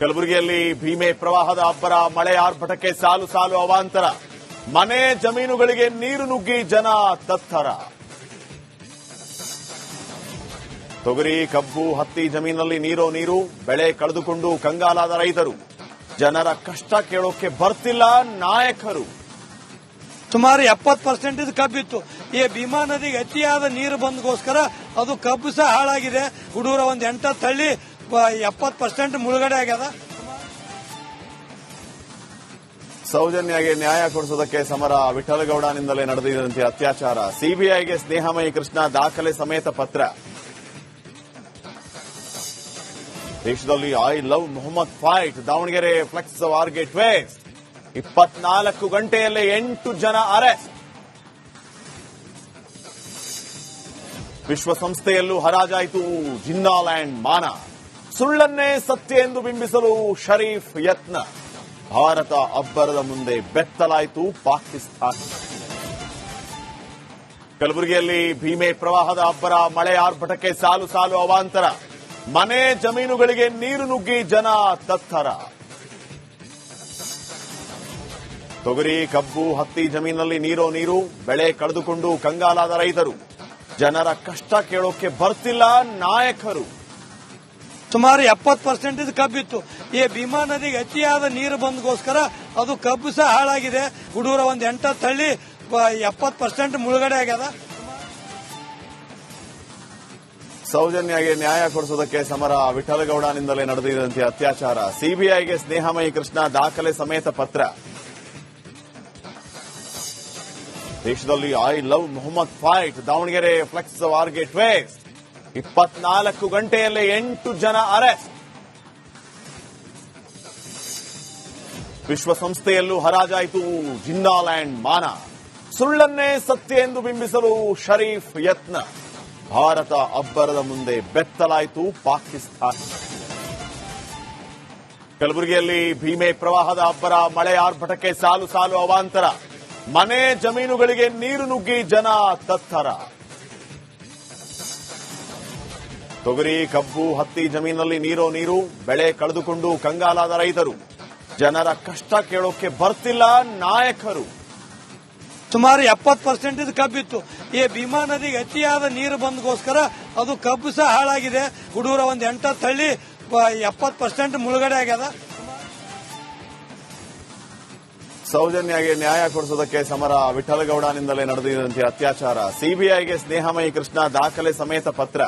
ಕಲಬುರಗಿಯಲ್ಲಿ ಭೀಮೆ ಪ್ರವಾಹದ ಅಬ್ಬರ, ಮಳೆ ಆರ್ಭಟಕ್ಕೆ ಸಾಲು ಸಾಲು ಅವಾಂತರ. ಮನೆ ಜಮೀನುಗಳಿಗೆ ನೀರು ನುಗ್ಗಿ ಜನ ತತ್ತರ. ತೊಗರಿ, ಕಬ್ಬು, ಹತ್ತಿ ಜಮೀನಲ್ಲಿ ನೀರೋ ನೀರು, ಬೆಳೆ ಕಳೆದುಕೊಂಡು ಕಂಗಾಲಾದ ರೈತರು. ಜನರ ಕಷ್ಟ ಕೇಳೋಕೆ ಬರ್ತಿಲ್ಲ ನಾಯಕರು. ಸುಮಾರು ಎಪ್ಪತ್ತು ಪರ್ಸೆಂಟ್ ಇದು ಕಬ್ಬಿತ್ತು. ಈ ಭೀಮಾ ನದಿಗೆ ಅತಿಯಾದ ನೀರು ಬಂದಗೋಸ್ಕರ ಅದು ಕಬ್ಬು ಸಹ ಹಾಳಾಗಿದೆ. ಹುಡುಗರ ಒಂದು ಎಂಟ ತಳ್ಳಿ ಎಪ್ಪತ್ತು ಪರ್ಸೆಂಟ್ ಮುಳುಗಡೆ ಆಗ್ಯದ. ಸೌಜನ್ಯಗೆ ನ್ಯಾಯ ಕೊಡಿಸೋದಕ್ಕೆ ಸಮರ. ವಿಠಲಗೌಡನಿಂದಲೇ ನಡೆದಿದ್ದಂತೆ ಅತ್ಯಾಚಾರ. ಸಿಬಿಐಗೆ ಸ್ನೇಹಮಯಿ ಕೃಷ್ಣ ದಾಖಲೆ ಸಮೇತ ಪತ್ರ. ದೇಶದಲ್ಲಿ I love Mohammed fight. Davanagere flex ವಾರ್ಗೆ ಟ್ವೇಸ್ಟ್. ಇಪ್ಪತ್ನಾಲ್ಕು ಗಂಟೆಯಲ್ಲೇ ಎಂಟು ಜನ ಅರೆಸ್ಟ್. ವಿಶ್ವಸಂಸ್ಥೆಯಲ್ಲೂ ಹರಾಜಾಯಿತು ಜಿನ್ನಾಲ್ಯಾಂಡ್ ಮಾನ. ಸುಳ್ಳನ್ನೇ ಸತ್ಯ ಎಂದು ಬಿಂಬಿಸಲು ಷರೀಫ್ ಯತ್ನ. ಭಾರತ ಅಬ್ಬರದ ಮುಂದೆ ಬೆತ್ತಲಾಯಿತು ಪಾಕಿಸ್ತಾನ. ಕಲಬುರಗಿಯಲ್ಲಿ ಭೀಮೆ ಪ್ರವಾಹದ ಅಬ್ಬರ ಮಳೆ ಆರ್ಭಟಕ್ಕೆ ಸಾಲು ಸಾಲು ಅವಾಂತರ. ಮನೆ ಜಮೀನುಗಳಿಗೆ ನೀರು ನುಗ್ಗಿ ಜನ ತತ್ತರ. ತೊಗರಿ, ಕಬ್ಬು, ಹತ್ತಿ ಜಮೀನಲ್ಲಿ ನೀರೋ ನೀರು, ಬೆಳೆ ಕಳೆದುಕೊಂಡು ಕಂಗಾಲಾದ ರೈತರು. ಜನರ ಕಷ್ಟ ಕೇಳೋಕೆ ಬರ್ತಿಲ್ಲ ನಾಯಕರು. ಸುಮಾರು ಎಪ್ಪತ್ತು ಪರ್ಸೆಂಟ್ ಇದು ಕಬ್ಬಿತ್ತು ಈ ಭೀಮಾ ನದಿಗೆ ಅತಿಯಾದ ನೀರು ಬಂದಗೋಸ್ಕರ ಅದು ಕಬ್ಬು ಸಹ ಹಾಳಾಗಿದೆ. ಹುಡುಗರ ಒಂದು ಎಂಟ ತಳ್ಳಿ ಎಪ್ಪತ್ತು ಪರ್ಸೆಂಟ್ ಮುಳುಗಡೆ ಆಗ್ಯದ. ಸೌಜನ್ಯಗೆ ನ್ಯಾಯ ಕೊಡಿಸೋದಕ್ಕೆ ಸಮರ. ವಿಠಲಗೌಡನಿಂದಲೇ ನಡೆದಿದಂತೆ ಅತ್ಯಾಚಾರ. ಸಿಬಿಐಗೆ ಸ್ನೇಹಮಯಿ ಕೃಷ್ಣ ದಾಖಲೆ ಸಮೇತ ಪತ್ರ. ದೇಶದಲ್ಲಿ I love Mohammed fight Davanagere flex ವಾರ್ಗೆ ಟ್ವೇಸ್ಟ್ ಇಪ್ಪತ್ನಾಲ್ಕು ಗಂಟೆಯಲ್ಲೇ ಎಂಟು ಜನ ಅರೆಸ್ಟ್ ವಿಶ್ವಸಂಸ್ಥೆಯಲ್ಲೂ ಹರಾಜಾಯಿತು ಜಿಂದಾಲ್ಯಾಂಡ್ ಮಾನ. ಸುಳ್ಳನ್ನೇ ಸತ್ಯ ಎಂದು ಬಿಂಬಿಸಲು ಶರೀಫ್ ಯತ್ನ. ಭಾರತ ಅಬ್ಬರದ ಮುಂದೆ ಬೆತ್ತಲಾಯಿತು ಪಾಕಿಸ್ತಾನ. ಕಲಬುರಗಿಯಲ್ಲಿ ಭೀಮೆ ಪ್ರವಾಹದ ಅಬ್ಬರ ಮಳೆ ಆರ್ಭಟಕ್ಕೆ ಸಾಲು ಸಾಲು ಅವಾಂತರ. ಮನೆ ಜಮೀನುಗಳಿಗೆ ನೀರು ನುಗ್ಗಿ ಜನ ತತ್ತರ. ತೊಗರಿ ಕಬ್ಬು ಹತ್ತಿ ಜಮೀನಲ್ಲಿ ನೀರೋ ನೀರು ಬೆಳೆ ಕಳೆದುಕೊಂಡು ಕಂಗಾಲಾದ ರೈತರು. ಜನರ ಕಷ್ಟ ಕೇಳೋಕೆ ಬರ್ತಿಲ್ಲ ನಾಯಕರು. ಸುಮಾರು ಎಪ್ಪತ್ತು ಪರ್ಸೆಂಟ್ ಇದು ಕಬ್ಬಿತ್ತು. ಈ ಭೀಮಾ ನದಿಗೆ ಅತಿಯಾದ ನೀರು ಬಂದಗೋಸ್ಕರ ಅದು ಕಬ್ಬು ಸಹ ಹಾಳಾಗಿದೆ. ಹುಡುಗರ ಒಂದು ಎಂಟ ತಳ್ಳಿ ಎಪ್ಪತ್ ಪರ್ಸೆಂಟ್ ಮುಳುಗಡೆ ಆಗ್ಯದ. ಸೌಜನ್ಯಾಗಿ ನ್ಯಾಯ ಕೊಡಿಸೋದಕ್ಕೆ ಸಮರ ವಿಠಲಗೌಡನಿಂದಲೇ ನಡೆದಿದ್ದಂತೆ ಅತ್ಯಾಚಾರ. ಸಿಬಿಐಗೆ ಸ್ನೇಹಮಯಿ ಕೃಷ್ಣ ದಾಖಲೆ ಸಮೇತ ಪತ್ರ.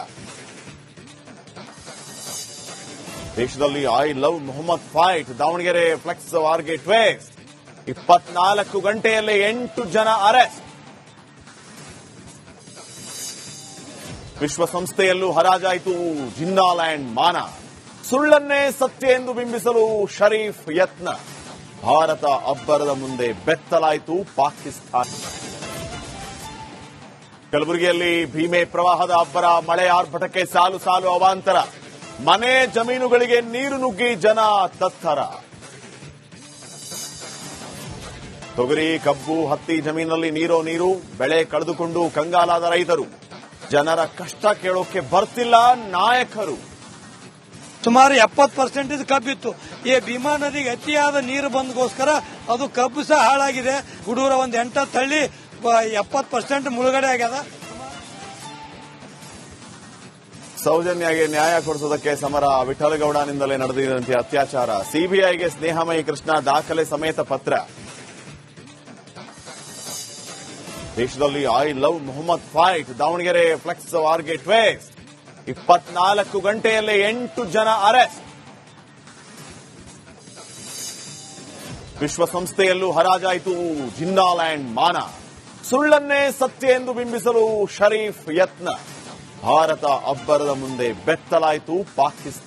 ದೇಶದಲ್ಲಿ I love Mohammed fight. Davanagere flex ವಾರ್ಗೆ ಟ್ವೇಸ್ಟ್. ಇಪ್ಪತ್ನಾಲ್ಕು ಗಂಟೆಯಲ್ಲೇ ಎಂಟು ಜನ ಅರೆಸ್ಟ್. ವಿಶ್ವಸಂಸ್ಥೆಯಲ್ಲೂ ಹರಾಜಾಯಿತು ಜಿನ್ನಾಲ್ಯಾಂಡ್ ಮಾನ. ಸುಳ್ಳನ್ನೇ ಸತ್ಯ ಎಂದು ಬಿಂಬಿಸಲು ಶರೀಫ್ ಯತ್ನ. ಭಾರತ ಅಬ್ಬರದ ಮುಂದೆ ಬೆತ್ತಲಾಯಿತು ಪಾಕಿಸ್ತಾನ. ಕಲಬುರಗಿಯಲ್ಲಿ ಭೀಮೆ ಪ್ರವಾಹದ ಅಬ್ಬರ ಮಳೆ ಆರ್ಭಟಕ್ಕೆ ಸಾಲು ಸಾಲು ಅವಾಂತರ. ಮನೆ ಜಮೀನುಗಳಿಗೆ ನೀರು ನುಗ್ಗಿ ಜನ ತತ್ತರ. ತೊಗರಿ, ಕಬ್ಬು, ಹತ್ತಿ ಜಮೀನಲ್ಲಿ ನೀರೋ ನೀರು, ಬೆಳೆ ಕಳೆದುಕೊಂಡು ಕಂಗಾಲಾದ ರೈತರು. ಜನರ ಕಷ್ಟ ಕೇಳೋಕೆ ಬರ್ತಿಲ್ಲ ನಾಯಕರು. ಸುಮಾರು ಎಪ್ಪತ್ತು ಪರ್ಸೆಂಟ್ ಇದು ಕಬ್ಬಿತ್ತು ಈ ಭೀಮಾ ನದಿಗೆ ಅತಿಯಾದ ನೀರು ಬಂದಗೋಸ್ಕರ ಅದು ಕಬ್ಬು ಸಹ ಹಾಳಾಗಿದೆ. ಗುಡೂರ ಒಂದು ಎಂಟ ತಳ್ಳಿ ಎಪ್ಪತ್ತು ಪರ್ಸೆಂಟ್ ಮುಳುಗಡೆ ಆಗ್ಯದ. ಸೌಜನ್ಯಗೆ ನ್ಯಾಯ ಕೊಡಿಸೋದಕ್ಕೆ ಸಮರ. ವಿಠಲಗೌಡನಿಂದಲೇ ನಡೆದಿದಂತೆ ಅತ್ಯಾಚಾರ. ಸಿಬಿಐಗೆ ಸ್ನೇಹಮಯಿ ಕೃಷ್ಣ ದಾಖಲೆ ಸಮೇತ ಪತ್ರ. ದೇಶದಲ್ಲಿ I love Mohammed fight. Davanagere flex ವಾರ್ಗೆ ಟ್ವೇಸ್ಟ್. ಇಪ್ಪತ್ನಾಲ್ಕು ಗಂಟೆಯಲ್ಲೇ ಎಂಟು ಜನ ಅರೆಸ್ಟ್. ವಿಶ್ವಸಂಸ್ಥೆಯಲ್ಲೂ ಹರಾಜಾಯಿತು ಜಿನ್ನಾಲ್ಯಾಂಡ್ ಮಾನ. ಸುಳ್ಳನ್ನೇ ಸತ್ಯ ಎಂದು ಬಿಂಬಿಸಲು ಶರೀಫ್ ಯತ್ನ. ಭಾರತ ಅಬ್ಬರದ ಮುಂದೆ ಬೆತ್ತಲಾಯಿತು ಪಾಕಿಸ್ತಾನ.